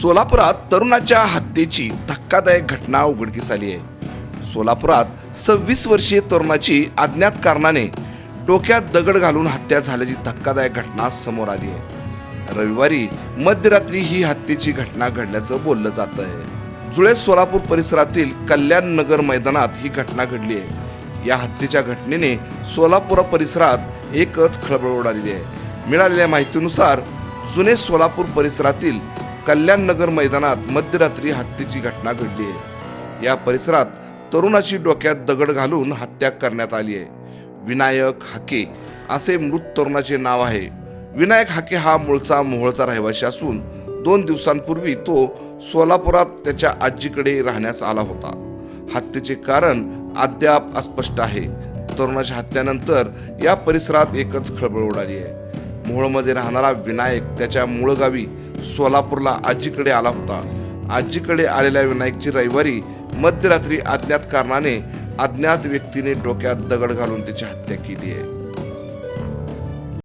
सोलापुरात तरुणाच्या हत्येची धक्कादायक घटना उघडकीस आली आहे. सोलापुरात सव्वीस वर्षीय तरुणाची अज्ञात कारणाने डोक्यात दगड घालून हत्या झाल्याची धक्कादायक घटना समोर आली आहे. रविवारी मध्यरात्री ही हत्येची घटना घडल्याचं बोललं जात आहे. जुळे सोलापूर परिसरातील कल्याण नगर मैदानात ही घटना घडली आहे. या हत्येच्या घटनेने सोलापूर परिसरात एकच खळबळ उडालेली आहे. मिळालेल्या माहितीनुसार जुने सोलापूर परिसरातील कल्याणनगर मैदानात मध्यरात्री हत्येची घटना घडली आहे. या परिसरात तरुणाची डोक्यात दगड घालून हत्या करण्यात आली आहे. विनायक हाके असे मृत तरुणाचे नाव आहे. विनायक हाके हा मूळचा मोहोळचा रहिवासी असून दोन दिवसांपूर्वी तो सोलापुरात त्याच्या आजीकडे राहण्यास आला होता. हत्येचे कारण अद्याप अस्पष्ट आहे. तरुणाच्या हत्यानंतर या परिसरात एकच खळबळ उडाली आहे. मोहोळमध्ये राहणारा विनायक त्याच्या मूळ गावी सोलापूरला आजीकडे आला होता. आजीकडे आलेल्या विनायकची रविवारी मध्यरात्री अज्ञात कारणाने अज्ञात व्यक्तीने डोक्यात दगड घालून त्याची हत्या केली आहे.